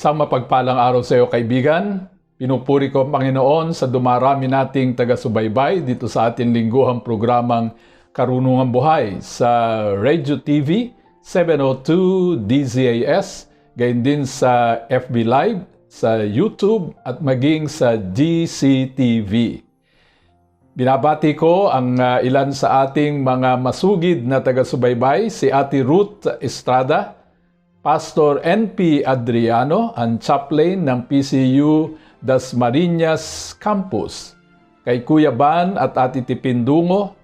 Isang mapagpalang araw sa iyo kaibigan. Pinupuri ko ang Panginoon sa dumarami nating taga-subaybay dito sa ating lingguhang programang Karunungang Buhay sa Radio TV 702 DZAS, gayon din sa FB Live, sa YouTube at maging sa GCTV. Binabati ko ang uh, ilan sa ating mga masugid na taga-subaybay, si Ate Ruth Estrada, Pastor NP Adriano, ang chaplain ng PCU Das Marinas Campus, kay Kuya Ban at Ate Tipindungo,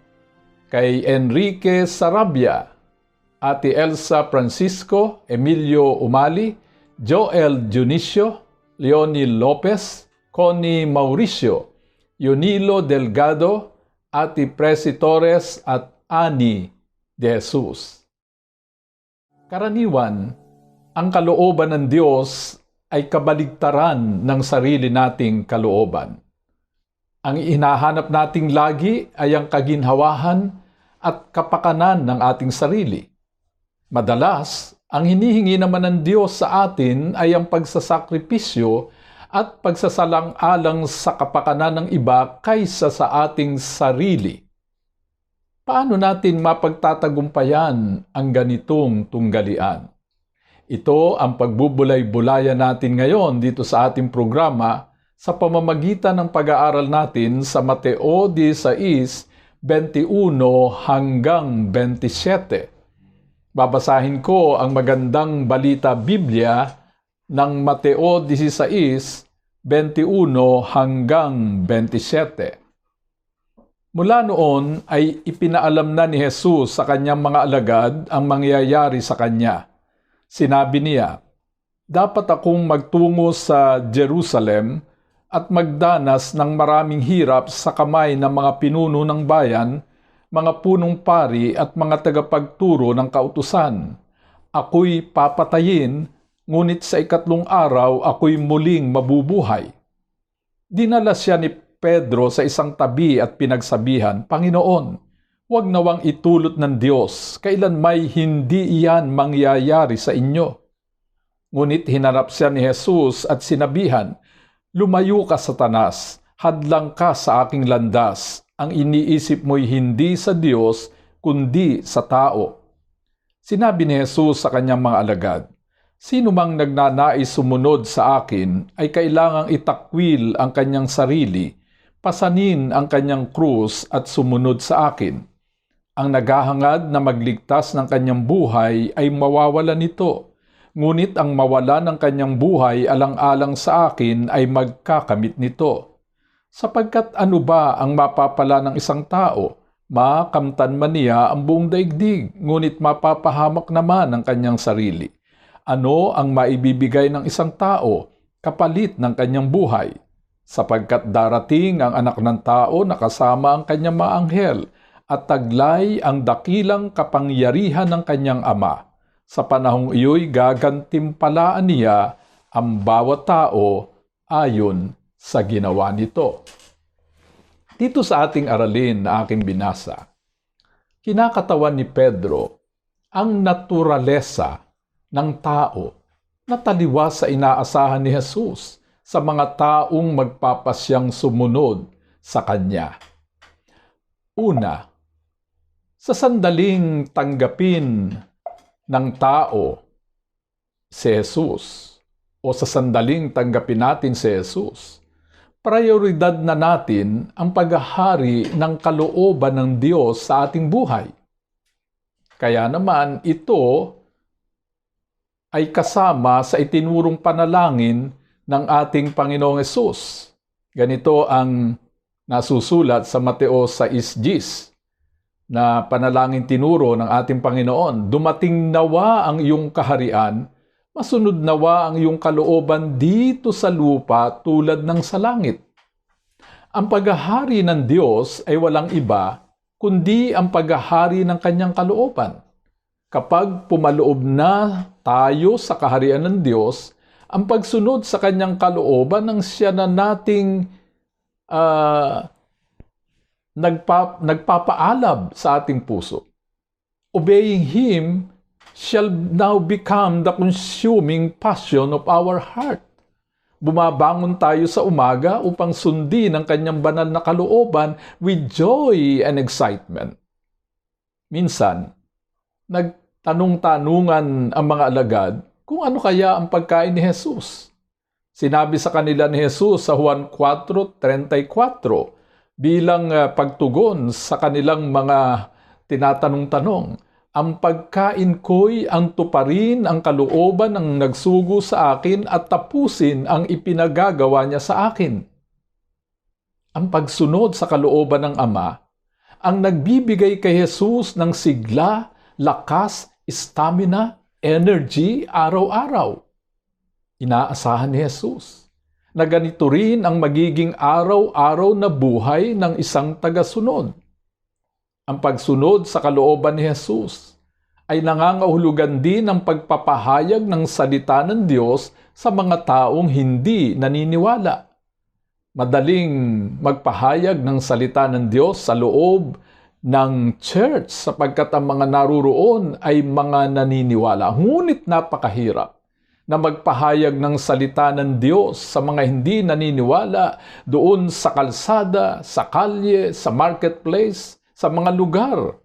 kay Enrique Sarabia, Ate Elsa Francisco, Emilio Umali, Joel Junicio, Leonie Lopez, Connie Mauricio, Yunilo Delgado, Ati Presi Torres at Ani de Jesus. Karaniwan, ang kalooban ng Diyos ay kabaligtaran ng sarili nating kalooban. Ang hinahanap nating lagi ay ang kaginhawahan at kapakanan ng ating sarili. Madalas, ang hinihingi naman ng Diyos sa atin ay ang pagsasakripisyo at pagsasalang-alang sa kapakanan ng iba kaysa sa ating sarili. Paano natin mapagtatagumpayan ang ganitong tunggalian? Ito ang pagbubulay-bulayan natin ngayon dito sa ating programa sa pamamagitan ng pag-aaral natin sa Mateo 16, 21 hanggang 27. Babasahin ko ang magandang balita Biblia ng Mateo 16, 21 hanggang 27. Mula noon ay ipinaalam na ni Jesus sa kanyang mga alagad ang mangyayari sa kanya. Sinabi niya, Dapat akong magtungo sa Jerusalem at magdanas ng maraming hirap sa kamay ng mga pinuno ng bayan, mga punong pari at mga tagapagturo ng kautusan. Ako'y papatayin, ngunit sa ikatlong araw ako'y muling mabubuhay. Dinala siya ni Pedro sa isang tabi at pinagsabihan, Panginoon, huwag nawang itulot ng Diyos, kailan may hindi iyan mangyayari sa inyo. Ngunit hinarap siya ni Jesus at sinabihan, Lumayo ka, Satanas, hadlang ka sa aking landas, ang iniisip mo'y hindi sa Diyos, kundi sa tao. Sinabi ni Jesus sa kanyang mga alagad, Sino mang nagnanais sumunod sa akin ay kailangang itakwil ang kanyang sarili pasanin ang kanyang krus at sumunod sa akin. Ang naghahangad na magligtas ng kanyang buhay ay mawawala nito, ngunit ang mawala ng kanyang buhay alang-alang sa akin ay magkakamit nito. Sapagkat ano ba ang mapapala ng isang tao? Makamtan man niya ang buong daigdig, ngunit mapapahamak naman ang kanyang sarili. Ano ang maibibigay ng isang tao kapalit ng kanyang buhay? sapagkat darating ang anak ng tao na kasama ang kanyang mga anghel at taglay ang dakilang kapangyarihan ng kanyang ama. Sa panahong iyo'y gagantimpalaan niya ang bawat tao ayon sa ginawa nito. Dito sa ating aralin na aking binasa, kinakatawan ni Pedro ang naturalesa ng tao na taliwas sa inaasahan ni Jesus sa mga taong magpapasyang sumunod sa Kanya. Una, sa sandaling tanggapin ng tao si Jesus o sa sandaling tanggapin natin si Jesus, prioridad na natin ang paghahari ng kalooban ng Diyos sa ating buhay. Kaya naman ito ay kasama sa itinurong panalangin ng ating Panginoong Yesus. Ganito ang nasusulat sa Mateo 6.10 na panalangin tinuro ng ating Panginoon, Dumating nawa ang iyong kaharian, masunod nawa ang iyong kalooban dito sa lupa tulad ng sa langit. Ang paghahari ng Diyos ay walang iba kundi ang paghahari ng kanyang kalooban. Kapag pumaloob na tayo sa kaharian ng Diyos, ang pagsunod sa kanyang kalooban ng siya na nating uh, nagpa, nagpapaalab sa ating puso. Obeying Him shall now become the consuming passion of our heart. Bumabangon tayo sa umaga upang sundin ang kanyang banal na kalooban with joy and excitement. Minsan, nagtanong-tanungan ang mga alagad kung ano kaya ang pagkain ni Jesus. Sinabi sa kanila ni Jesus sa Juan 4.34 bilang uh, pagtugon sa kanilang mga tinatanong-tanong, ang pagkain ko'y ang tuparin ang kalooban ng nagsugo sa akin at tapusin ang ipinagagawa niya sa akin. Ang pagsunod sa kalooban ng Ama ang nagbibigay kay Jesus ng sigla, lakas, stamina, energy araw-araw. Inaasahan ni Jesus na ganito rin ang magiging araw-araw na buhay ng isang tagasunod ang pagsunod sa kalooban ni Jesus ay nangangahulugan din ng pagpapahayag ng salita ng Diyos sa mga taong hindi naniniwala. Madaling magpahayag ng salita ng Diyos sa loob ng church sapagkat ang mga naruroon ay mga naniniwala. Ngunit napakahirap na magpahayag ng salita ng Diyos sa mga hindi naniniwala doon sa kalsada, sa kalye, sa marketplace, sa mga lugar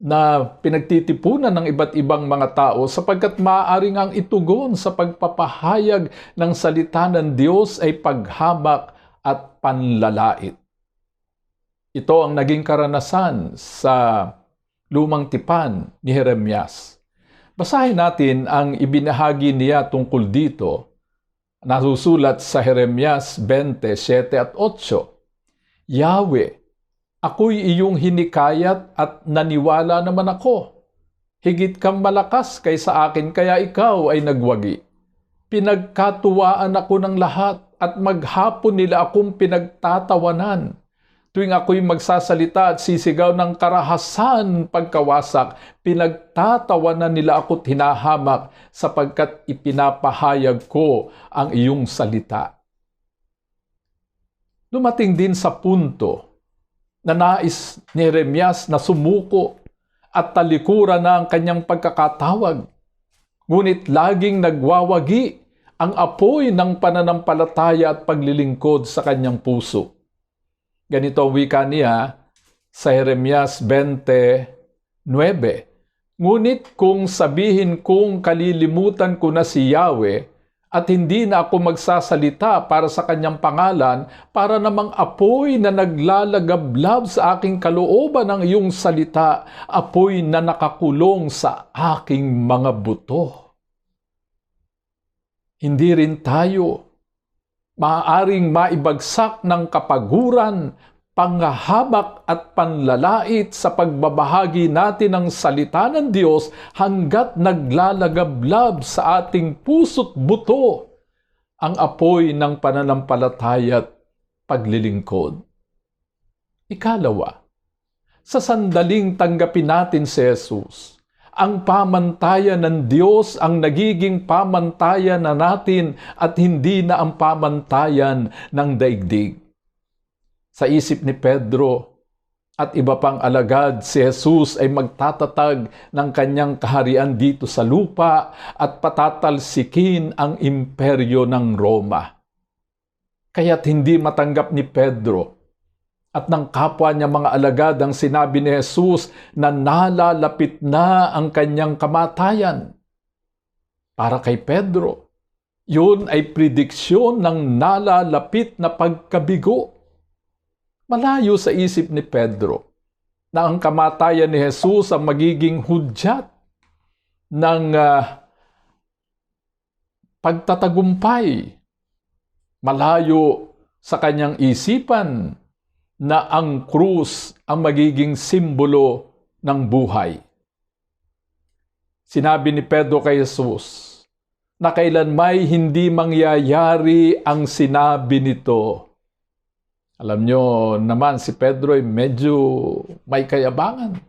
na pinagtitipunan ng iba't ibang mga tao sapagkat maaaring ang itugon sa pagpapahayag ng salita ng Diyos ay paghamak at panlalait. Ito ang naging karanasan sa lumang tipan ni Jeremias. Basahin natin ang ibinahagi niya tungkol dito. Nasusulat sa Jeremias 27 at 8. Yahweh, Ako'y iyong hinikayat at naniwala naman ako. Higit kang malakas kaysa akin kaya ikaw ay nagwagi. Pinagkatuwaan ako ng lahat at maghapon nila akong pinagtatawanan. Tuwing ako'y magsasalita at sisigaw ng karahasan pagkawasak, pinagtatawanan nila ako't hinahamak sapagkat ipinapahayag ko ang iyong salita. Dumating din sa punto na nais ni Jeremias na sumuko at talikuran na ang kanyang pagkakatawag. Ngunit laging nagwawagi ang apoy ng pananampalataya at paglilingkod sa kanyang puso. Ganito ang wika niya sa Jeremias 20.9 Ngunit kung sabihin kong kalilimutan ko na si Yahweh, at hindi na ako magsasalita para sa kanyang pangalan para namang apoy na naglalagablab sa aking kalooban ng iyong salita, apoy na nakakulong sa aking mga buto. Hindi rin tayo maaaring maibagsak ng kapaguran panghahabak at panlalait sa pagbabahagi natin ng salita ng Diyos hanggat naglalagablab sa ating puso't buto ang apoy ng pananampalataya at paglilingkod. Ikalawa, sa sandaling tanggapin natin si Jesus, ang pamantayan ng Diyos ang nagiging pamantayan na natin at hindi na ang pamantayan ng daigdig sa isip ni Pedro at iba pang alagad, si Jesus ay magtatatag ng kanyang kaharian dito sa lupa at patatalsikin ang imperyo ng Roma. Kaya't hindi matanggap ni Pedro at ng kapwa niya mga alagad ang sinabi ni Jesus na nalalapit na ang kanyang kamatayan. Para kay Pedro, yun ay prediksyon ng nalalapit na pagkabigo Malayo sa isip ni Pedro na ang kamatayan ni Jesus ang magiging hudyat ng uh, pagtatagumpay. Malayo sa kanyang isipan na ang krus ang magiging simbolo ng buhay. Sinabi ni Pedro kay Jesus, na kailan may hindi mangyayari ang sinabi nito. Alam nyo naman si Pedro ay medyo may kayabangan.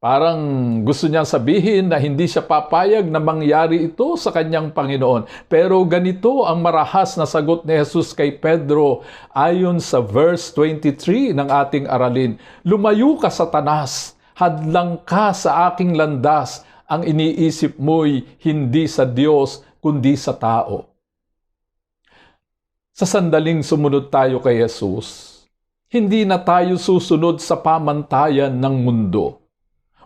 Parang gusto niyang sabihin na hindi siya papayag na mangyari ito sa kanyang Panginoon. Pero ganito ang marahas na sagot ni Jesus kay Pedro ayon sa verse 23 ng ating aralin. Lumayo ka satanas, hadlang ka sa aking landas, ang iniisip mo'y hindi sa Diyos kundi sa tao. Sa sandaling sumunod tayo kay Jesus, hindi na tayo susunod sa pamantayan ng mundo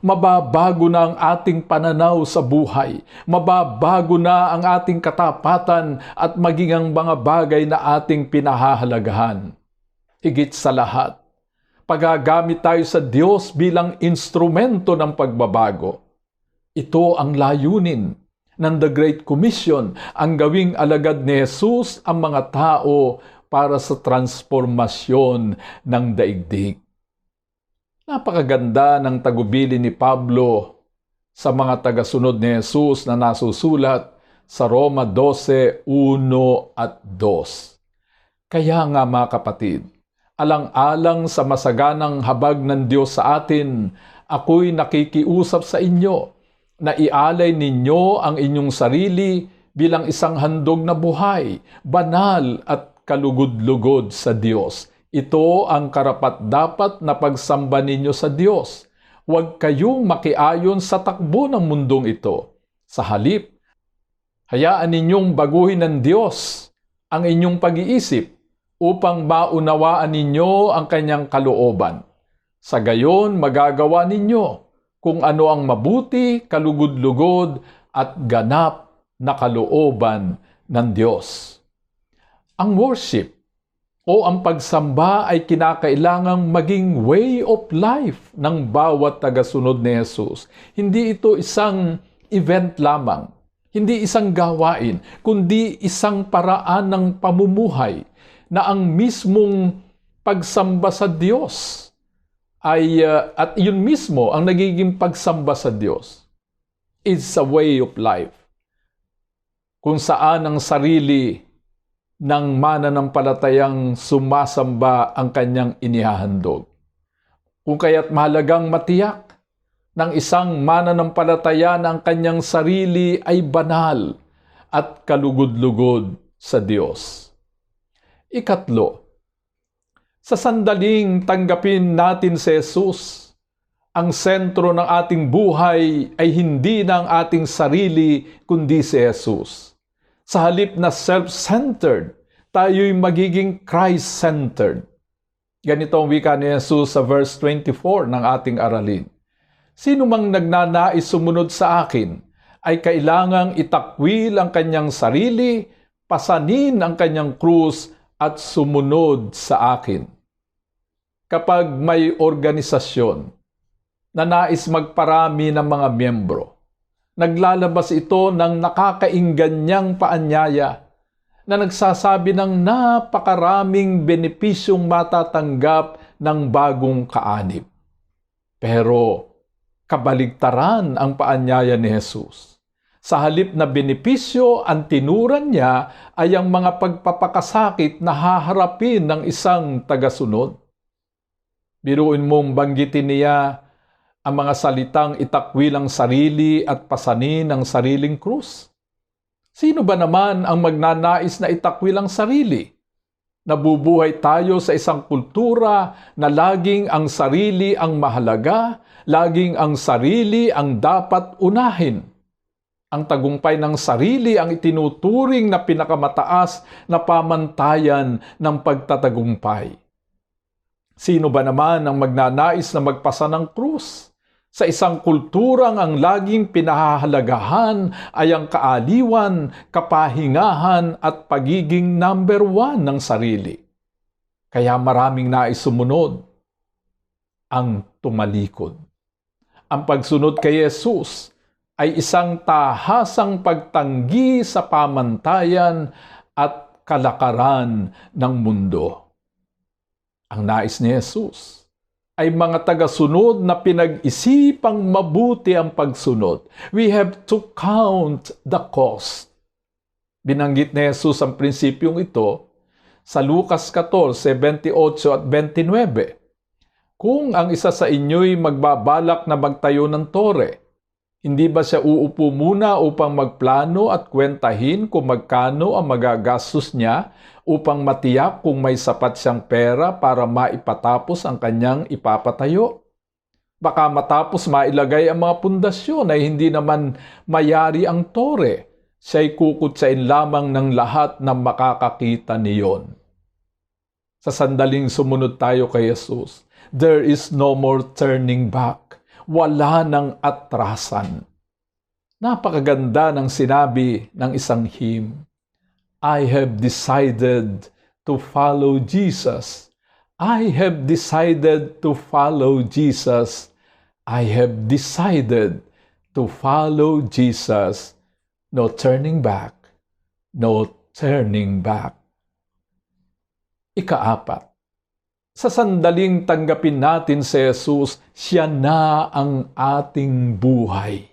mababago na ang ating pananaw sa buhay, mababago na ang ating katapatan at maging ang mga bagay na ating pinahahalagahan. Higit sa lahat, pagagamit tayo sa Diyos bilang instrumento ng pagbabago. Ito ang layunin ng The Great Commission, ang gawing alagad ni Jesus ang mga tao para sa transformasyon ng daigdig. Napakaganda ng tagubili ni Pablo sa mga tagasunod ni Jesus na nasusulat sa Roma 12, 1 at 2. Kaya nga mga kapatid, alang-alang sa masaganang habag ng Diyos sa atin, ako'y nakikiusap sa inyo na ialay ninyo ang inyong sarili bilang isang handog na buhay, banal at kalugod-lugod sa Diyos ito ang karapat-dapat na pagsamba ninyo sa Diyos. Huwag kayong makiayon sa takbo ng mundong ito. Sa halip, hayaan ninyong baguhin ng Diyos ang inyong pag-iisip upang maunawaan ninyo ang kanyang kalooban. Sa gayon, magagawa ninyo kung ano ang mabuti, kalugod-lugod at ganap na kalooban ng Diyos. Ang worship o ang pagsamba ay kinakailangang maging way of life ng bawat tagasunod ni Jesus. Hindi ito isang event lamang, hindi isang gawain, kundi isang paraan ng pamumuhay na ang mismong pagsamba sa Diyos ay uh, at yun mismo ang nagiging pagsamba sa Diyos is a way of life kung saan ang sarili ng mananampalatayang sumasamba ang kanyang inihahandog. Kung kaya't mahalagang matiyak ng isang mananampalataya na ang kanyang sarili ay banal at kalugod-lugod sa Diyos. Ikatlo, sa sandaling tanggapin natin si Jesus, ang sentro ng ating buhay ay hindi ng ating sarili kundi si Jesus sa halip na self-centered, tayo'y magiging Christ-centered. Ganito ang wika ni Jesus sa verse 24 ng ating aralin. Sino mang nagnanais sumunod sa akin, ay kailangang itakwil ang kanyang sarili, pasanin ang kanyang krus at sumunod sa akin. Kapag may organisasyon na nais magparami ng mga miyembro, Naglalabas ito ng nakakaingganyang paanyaya na nagsasabi ng napakaraming benepisyong matatanggap ng bagong kaanib. Pero kabaligtaran ang paanyaya ni Jesus. Sa halip na benepisyo, ang tinuran niya ay ang mga pagpapakasakit na haharapin ng isang tagasunod. Biruin mong banggitin niya ang mga salitang itakwil ang sarili at pasanin ang sariling krus. Sino ba naman ang magnanais na itakwil ang sarili? Nabubuhay tayo sa isang kultura na laging ang sarili ang mahalaga, laging ang sarili ang dapat unahin. Ang tagumpay ng sarili ang itinuturing na pinakamataas na pamantayan ng pagtatagumpay. Sino ba naman ang magnanais na magpasa ng krus? Sa isang kulturang ang laging pinahahalagahan ay ang kaaliwan, kapahingahan at pagiging number one ng sarili. Kaya maraming nais sumunod ang tumalikod. Ang pagsunod kay Jesus ay isang tahasang pagtanggi sa pamantayan at kalakaran ng mundo. Ang nais ni Jesus ay mga tagasunod na pinag-isipang mabuti ang pagsunod. We have to count the cost. Binanggit ni Jesus ang prinsipyong ito sa Lucas 14, 28 at 29. Kung ang isa sa inyo'y magbabalak na magtayo ng tore, hindi ba siya uupo muna upang magplano at kwentahin kung magkano ang magagastos niya upang matiyak kung may sapat siyang pera para maipatapos ang kanyang ipapatayo? Baka matapos mailagay ang mga pundasyon ay hindi naman mayari ang tore. Siya'y kukutsain lamang ng lahat na makakakita niyon. Sa sandaling sumunod tayo kay Jesus, there is no more turning back. Wala nang atrasan. Napakaganda ng sinabi ng isang hymn. I have decided to follow Jesus. I have decided to follow Jesus. I have decided to follow Jesus. No turning back. No turning back. Ikaapat, sa sandaling tanggapin natin si Jesus, siya na ang ating buhay.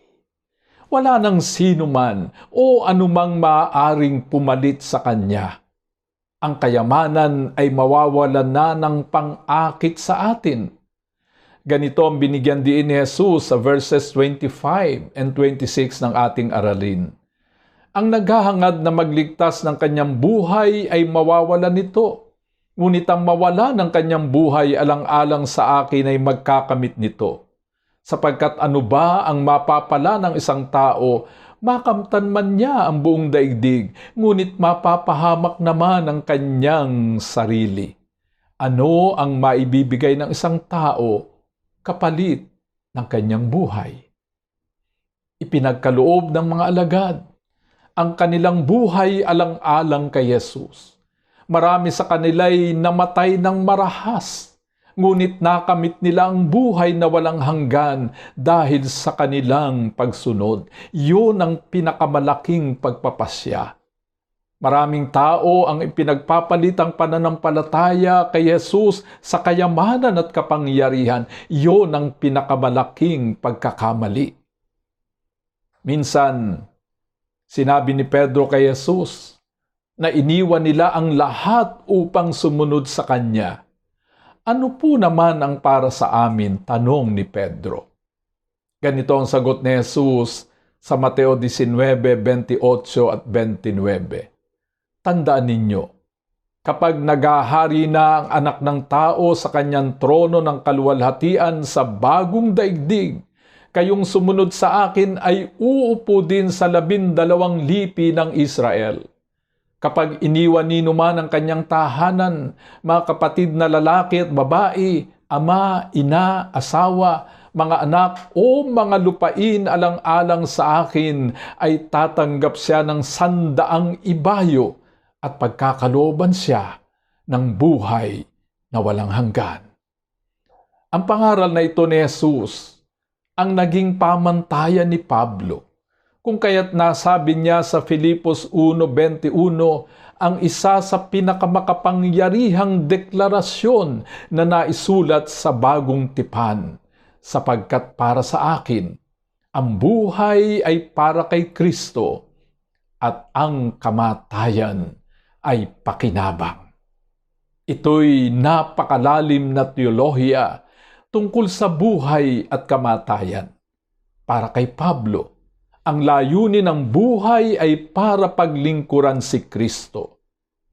Wala nang sino man o anumang maaaring pumalit sa Kanya. Ang kayamanan ay mawawalan na ng pang-akit sa atin. Ganito ang binigyan din ni Jesus sa verses 25 and 26 ng ating aralin. Ang naghahangad na magligtas ng kanyang buhay ay mawawalan nito Ngunit ang mawala ng kanyang buhay alang-alang sa akin ay magkakamit nito. Sapagkat ano ba ang mapapala ng isang tao, makamtan man niya ang buong daigdig, ngunit mapapahamak naman ang kanyang sarili. Ano ang maibibigay ng isang tao kapalit ng kanyang buhay? Ipinagkaloob ng mga alagad ang kanilang buhay alang-alang kay Jesus Marami sa kanila'y namatay ng marahas, ngunit nakamit nila ang buhay na walang hanggan dahil sa kanilang pagsunod. Yun ang pinakamalaking pagpapasya. Maraming tao ang ipinagpapalit ang pananampalataya kay Jesus sa kayamanan at kapangyarihan. Iyon ang pinakamalaking pagkakamali. Minsan, sinabi ni Pedro kay Jesus, na iniwan nila ang lahat upang sumunod sa Kanya. Ano po naman ang para sa amin? Tanong ni Pedro. Ganito ang sagot ni Jesus sa Mateo 19:28 at 29. Tandaan ninyo, kapag nagahari na ang anak ng tao sa kanyang trono ng kaluwalhatian sa bagong daigdig, kayong sumunod sa akin ay uupo din sa labindalawang lipi ng Israel kapag iniwan ni man ang kanyang tahanan, mga kapatid na lalaki at babae, ama, ina, asawa, mga anak o mga lupain alang-alang sa akin ay tatanggap siya ng sandaang ibayo at pagkakalooban siya ng buhay na walang hanggan. Ang pangaral na ito ni Jesus ang naging pamantayan ni Pablo kung kaya't nasabi niya sa Filipos 1.21, ang isa sa pinakamakapangyarihang deklarasyon na naisulat sa bagong tipan, sapagkat para sa akin, ang buhay ay para kay Kristo at ang kamatayan ay pakinabang. Ito'y napakalalim na teolohiya tungkol sa buhay at kamatayan. Para kay Pablo, ang layunin ng buhay ay para paglingkuran si Kristo.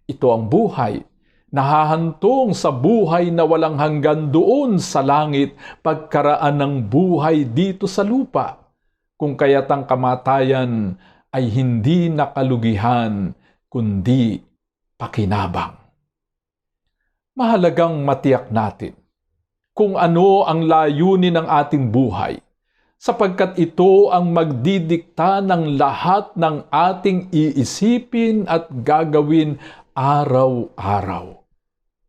Ito ang buhay, nahahantong sa buhay na walang hanggan doon sa langit pagkaraan ng buhay dito sa lupa. Kung kaya't ang kamatayan ay hindi nakalugihan, kundi pakinabang. Mahalagang matiyak natin kung ano ang layunin ng ating buhay – sapagkat ito ang magdidikta ng lahat ng ating iisipin at gagawin araw-araw.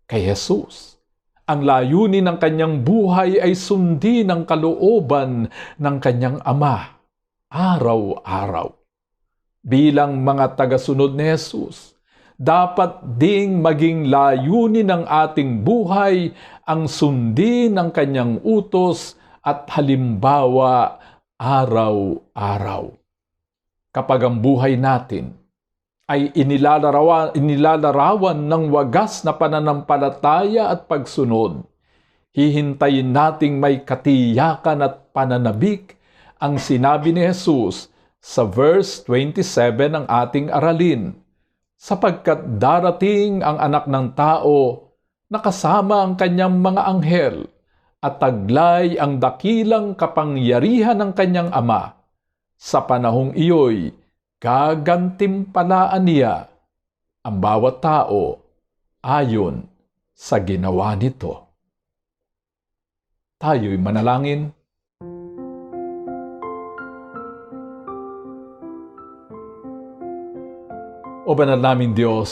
Kay Jesus, ang layunin ng kanyang buhay ay sundin ang kalooban ng kanyang ama araw-araw. Bilang mga tagasunod ni Jesus, dapat ding maging layunin ng ating buhay ang sundin ng kanyang utos at halimbawa araw-araw. Kapag ang buhay natin ay inilalarawan, inilalarawan ng wagas na pananampalataya at pagsunod. Hihintayin nating may katiyakan at pananabik ang sinabi ni Jesus sa verse 27 ng ating aralin, sapagkat darating ang anak ng tao na kasama ang kanyang mga anghel at taglay ang dakilang kapangyarihan ng kanyang ama. Sa panahong iyo'y gagantimpalaan niya ang bawat tao ayon sa ginawa nito. Tayo'y manalangin. O banal namin Diyos,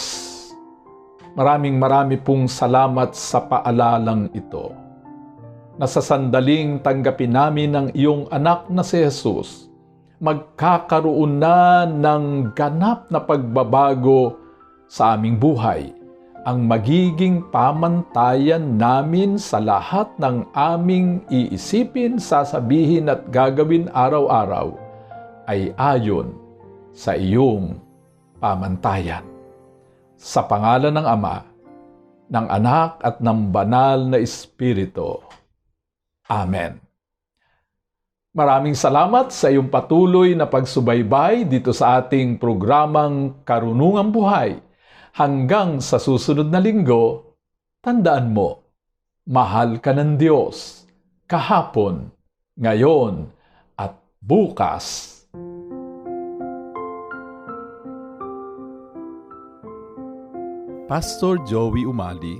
maraming marami pong salamat sa paalalang ito. Na sa sandaling tanggapin namin ng iyong anak na si Jesus, magkakaroon na ng ganap na pagbabago sa aming buhay ang magiging pamantayan namin sa lahat ng aming iisipin, sasabihin at gagawin araw-araw ay ayon sa iyong pamantayan. Sa pangalan ng Ama, ng Anak at ng Banal na Espiritu. Amen. Maraming salamat sa iyong patuloy na pagsubaybay dito sa ating programang Karunungang Buhay. Hanggang sa susunod na linggo, tandaan mo, mahal ka ng Diyos kahapon, ngayon, at bukas. Pastor Joey Umali,